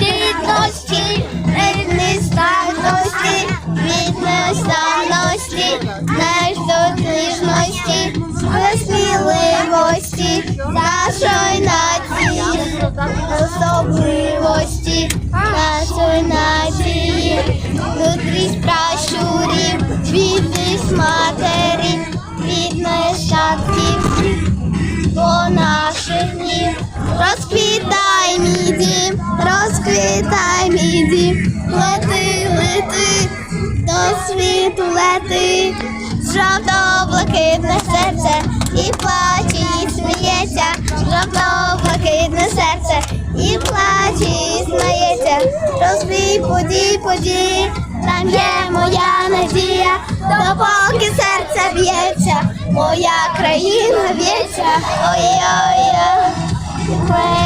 Рівності, нестаності, від нестанності, наш до ніжності, сміливості, нашої нації, особливості, нашої нації, внутрі справи. Розквітай мій дім, розквітай мій дім, лети, лети, до світу лети, жовто-блакитне серце, і плаче, і сміється, жовто-блакитне серце, і плаче, і сміється, розбій подій, подій, там є моя надія, допоки серце б'ється, моя країна в'ється, ой-ой-ой. 会。